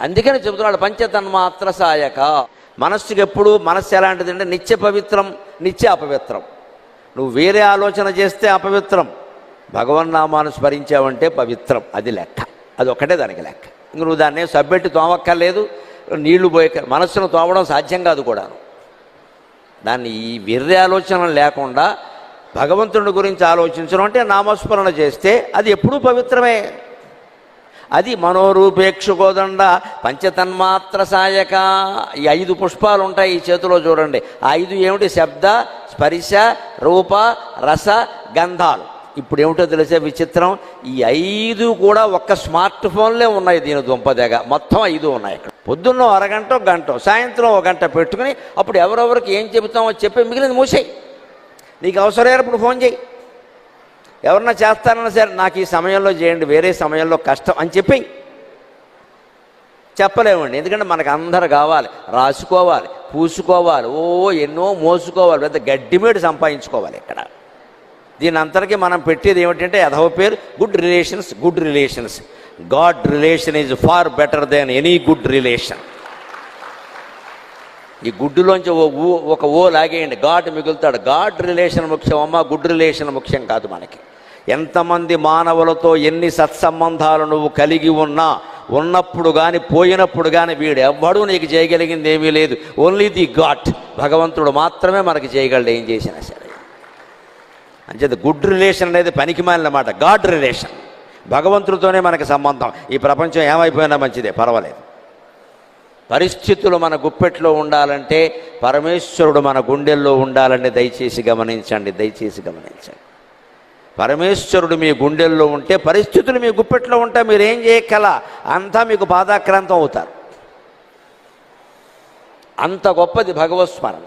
అందుకని చెబుతున్నాడు పంచతన్మాత్ర సాయక. మనస్సుకి ఎప్పుడు మనస్సు ఎలాంటిది అంటే నిత్య పవిత్రం నిత్య అపవిత్రం. నువ్వు వేరే ఆలోచన చేస్తే అపవిత్రం. భగవన్నామాను స్మరించావంటే పవిత్రం. అది లెక్క. అది ఒక్కటే దానికి లెక్క. ఇంక నువ్వు దాన్ని సబ్బెట్టి తోమక్కర్లేదు నీళ్ళు పోయక మనస్సును తోమడం సాధ్యం కాదు కూడాను. దాన్ని ఈ వెర్రి ఆలోచన లేకుండా భగవంతుడి గురించి ఆలోచించడం అంటే నామస్మరణ చేస్తే అది ఎప్పుడూ పవిత్రమే. అది మనోరూపేక్షుకోదండ. పంచతన్మాత్ర సాయక. ఈ ఐదు పుష్పాలు ఉంటాయి ఈ చేతిలో చూడండి. ఆ ఐదు ఏమిటి? శబ్ద స్పరిశ రూప రస గంధాలు. ఇప్పుడు ఏమిటో తెలిసే విచిత్రం. ఈ ఐదు కూడా ఒక్క స్మార్ట్ ఫోన్లే ఉన్నాయి దీని దుంపదగ. మొత్తం ఐదు ఉన్నాయి ఇక్కడ. పొద్దున్న అరగంట గంట. సాయంత్రం ఒక గంట పెట్టుకుని అప్పుడు ఎవరెవరికి ఏం చెబుతామో చెప్పి మిగిలింది మూసేయి. నీకు అవసరమైనప్పుడు ఫోన్ చేయి. ఎవరన్నా చేస్తారన్నా సరే నాకు ఈ సమయంలో చేయండి వేరే సమయంలో కష్టం అని చెప్పి చెప్పలేమండి. ఎందుకంటే మనకు అందరు కావాలి. రాసుకోవాలి పూసుకోవాలి ఓ ఎన్నో మోసుకోవాలి పెద్ద గడ్డిమేడు సంపాదించుకోవాలి ఇక్కడ. దీని అంతటికీ మనం పెట్టేది ఏమిటంటే అధవ పేరు good relations good relations god relation is far better then any good relation ఈ గుడ్డులోంచి ఓ ఊ ఒక ఓ లాగేయండి. గాడ్ మిగులుతాడు. గాడ్ రిలేషన్ ముఖ్యం అమ్మ గుడ్ రిలేషన్ ముఖ్యం కాదు మనకి. ఎంతమంది మానవులతో ఎన్ని సత్సంబంధాలు నువ్వు కలిగి ఉన్నా ఉన్నప్పుడు కానీ పోయినప్పుడు కానీ వీడు ఎవ్వడూ నీకు చేయగలిగింది ఏమీ లేదు. ఓన్లీ ది గాడ్ భగవంతుడు మాత్రమే మనకు చేయగలడు ఏం చేసినా సరే. అంచేత గుడ్ రిలేషన్ అనేది పనికి మాట గాడ్ రిలేషన్ భగవంతుడితోనే మనకి సంబంధం. ఈ ప్రపంచం ఏమైపోయినా మంచిదే పర్వాలేదు. పరిస్థితులు మన గుప్పెట్లో ఉండాలంటే పరమేశ్వరుడు మన గుండెల్లో ఉండాలని దయచేసి గమనించండి దయచేసి గమనించండి. పరమేశ్వరుడు మీ గుండెల్లో ఉంటే పరిస్థితులు మీ గుప్పెట్లో ఉంటే మీరు ఏం చేయగల అంతా మీకు బాధాక్రాంతం అవుతారు. అంత గొప్పది భగవత్ స్మరణ.